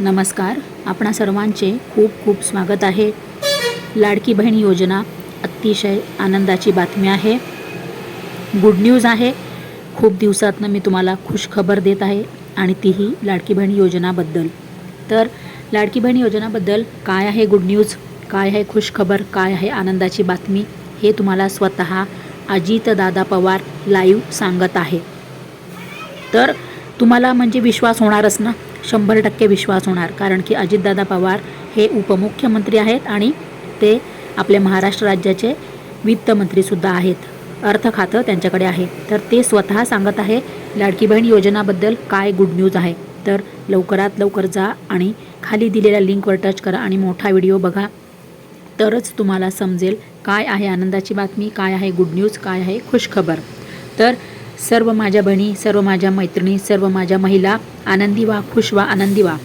नमस्कार. आपणा सर्वांचे खूप खूप स्वागत आहे. लाडकी बहीण योजना अतिशय आनंदाची बातमी आहे. गुड न्यूज आहे. खूप दिवसातनं मी तुम्हाला खुशखबर देत आहे आणि तीही लाडकी बहीण योजनाबद्दल. तर लाडकी बहीण योजनाबद्दल काय आहे गुड न्यूज काय आहे खुशखबर काय आहे आनंदाची बातमी? हे तुम्हाला स्वतः अजितदादा पवार लाईव्ह सांगत आहे. तर तुम्हाला म्हणजे विश्वास होणारच ना? शंभर टक्के विश्वास होणार. कारण की अजितदादा पवार हे उपमुख्यमंत्री आहेत आणि ते आपल्या महाराष्ट्र राज्याचे वित्तमंत्रीसुद्धा आहेत. अर्थ खातं त्यांच्याकडे आहे. तर ते स्वतः सांगत आहे लाडकी बहीण योजनाबद्दल काय गुड न्यूज आहे? तर लवकरात लवकर जा आणि खाली दिलेल्या लिंकवर टच करा आणि मोठा व्हिडिओ बघा. तरच तुम्हाला समजेल काय आहे आनंदाची बातमी काय आहे गुड न्यूज काय आहे खुशखबर. तर सर्व माझ्या बहिणी सर्व माझ्या मैत्रिणी सर्व माझ्या महिला आनंदी व्हा खुश व्हा आनंदी व्हा.